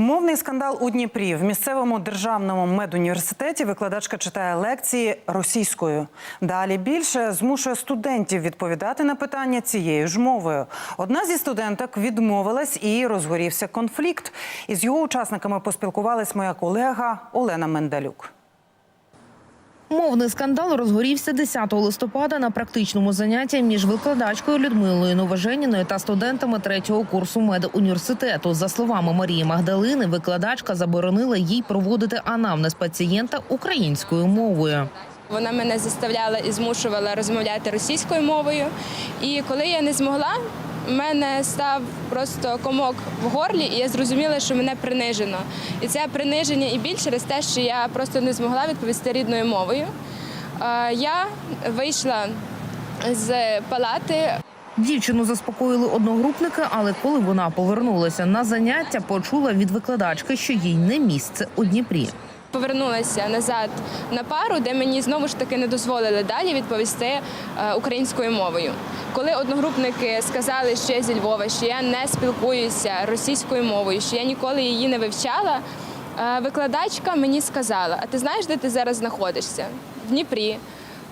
Мовний скандал у Дніпрі в місцевому державному медуніверситеті викладачка читає лекції російською. Далі більше змушує студентів відповідати на питання цією ж мовою. Одна зі студенток відмовилась і розгорівся конфлікт. Із його учасниками поспілкувалась моя колега Олена Мендалюк. Мовний скандал розгорівся 10 листопада на практичному занятті між викладачкою Людмилою Новоженіною та студентами третього курсу медуніверситету. За словами Марії Магдалини, викладачка заборонила їй проводити анамнез пацієнта українською мовою. Вона мене заставляла і змушувала розмовляти російською мовою. І коли я не змогла, в мене став просто комок в горлі, і я зрозуміла, що мене принижено. І це приниження і біль через те, що я просто не змогла відповісти рідною мовою. Е, Я вийшла з палати, Дівчину заспокоїли одногрупники, але коли вона повернулася на заняття, почула від викладачки, що їй не місце у Дніпрі. повернулася назад на пару, де мені знову ж таки не дозволили далі відповісти е, українською мовою. Коли одногрупники сказали, що я зі Львова, що я не спілкуюся російською мовою, що я ніколи її не вивчала, е, викладачка мені сказала: А ти знаєш, де ти зараз знаходишся? В Дніпрі.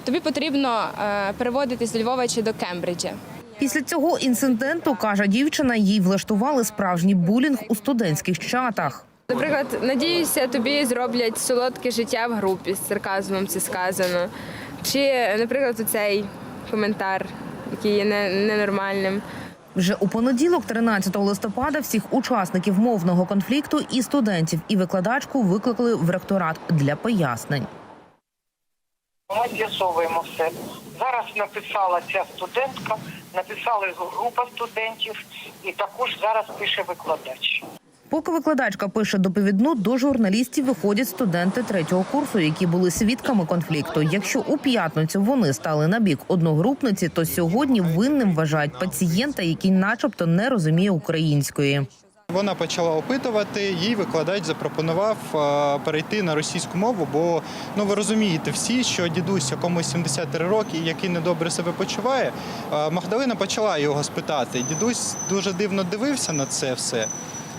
Тобі потрібно е, переводити з Львова чи до Кембриджа. Після цього інциденту каже дівчина, їй влаштували справжній булінг у студентських чатах. Наприклад, надіюся, тобі зроблять солодке життя в групі з сарказмом це сказано. Чи, наприклад, цей коментар, який є ненормальним. Вже у понеділок, 13 листопада, всіх учасників мовного конфлікту і студентів, і викладачку викликали в ректорат для пояснень. Ми з'ясовуємо все. Зараз написала ця студентка, написала група студентів, і також зараз пише викладач. Поки викладачка пише доповідну, до журналістів виходять студенти третього курсу, які були свідками конфлікту. Якщо у п'ятницю вони стали на бік одногрупниці, то сьогодні винним вважають пацієнта, який, начебто, не розуміє української. Вона почала опитувати, їй викладач запропонував е, перейти на російську мову, бо ну ви розумієте всі, що дідусь, якому 73 роки, який недобре себе почуває. е, Магдалина почала його спитати. Дідусь дуже дивно дивився на це все.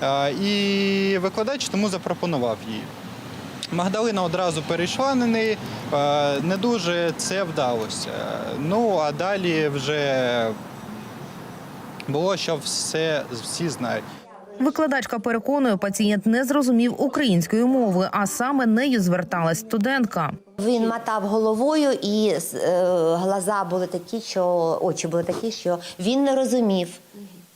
е, І викладач тому запропонував їй. Магдалина одразу перейшла на неї, не дуже це вдалося. Ну а далі вже було, що все всі знають. Викладачка переконує, пацієнт не зрозумів української мови, а саме нею зверталась студентка. Він мотав головою, і е, глаза були такі, що очі були такі, що він не розумів.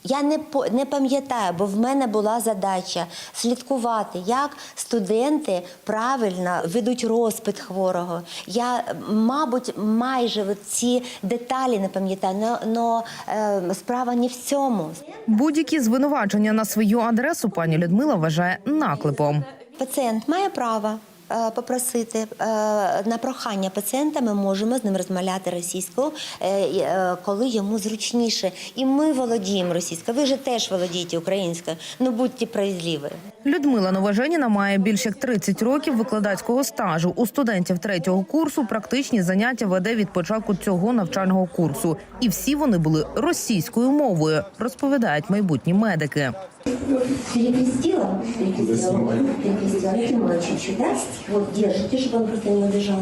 Я не не пам'ятаю, бо в мене була задача слідкувати, як студенти правильно ведуть розпит хворого. Я, мабуть, майже ці деталі не пам'ятаю, але справа не в цьому. Будь-які звинувачення на свою адресу пані Людмила вважає наклепом. Пацієнт має право попросити е, на прохання пацієнта. Ми можемо з ним розмовляти російською, е, е, коли йому зручніше. І ми володіємо російською. Ви ж теж володієте українською. Ну будьте проїзливі. Людмила Новоженіна має більш як 30 років викладацького стажу. У студентів третього курсу практичні заняття веде від початку цього навчального курсу. І всі вони були російською мовою, розповідають майбутні медики. Перекрестила, перекрестила, перекрестила, накинула чуть-чуть, да? Вот, держите, чтобы он просто не убежал.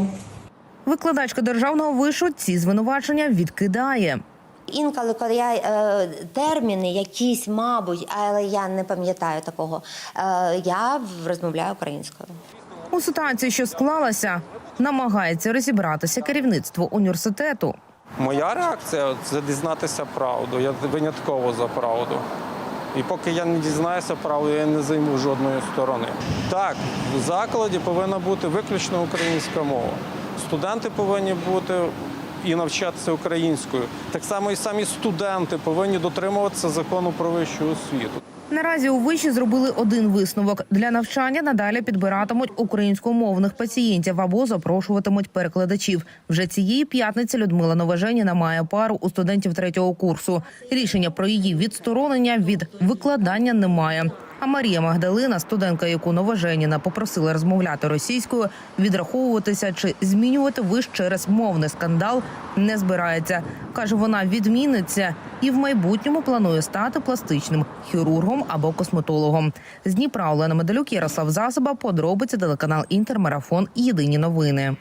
Викладачка державного вишу ці звинувачення відкидає. Інколи, коли я е, терміни якісь, мабуть, але я не пам'ятаю такого, е, я розмовляю українською. У ситуації, що склалася, намагається розібратися керівництво університету. Моя реакція це дізнатися правду. Я винятково за правду. І поки я не дізнаюся правду, я не займу жодної сторони. Так, в закладі повинна бути виключно українська мова. Студенти повинні бути і навчатися українською. Так само і самі студенти повинні дотримуватися закону про вищу освіту. Наразі у виші зробили один висновок для навчання. Надалі підбиратимуть українськомовних пацієнтів або запрошуватимуть перекладачів. Вже цієї п'ятниці Людмила Новоженіна має пару у студентів третього курсу. Рішення про її відсторонення від викладання немає. А Марія Магдалина, студентка, яку Новоженіна попросила розмовляти російською, відраховуватися чи змінювати виш через мовний скандал не збирається. каже, вона відміниться і в майбутньому планує стати пластичним хірургом або косметологом. З Дніпра Олена Медалюк, Ярослав Засоба, подробиці телеканал Інтермарафон. Єдині новини.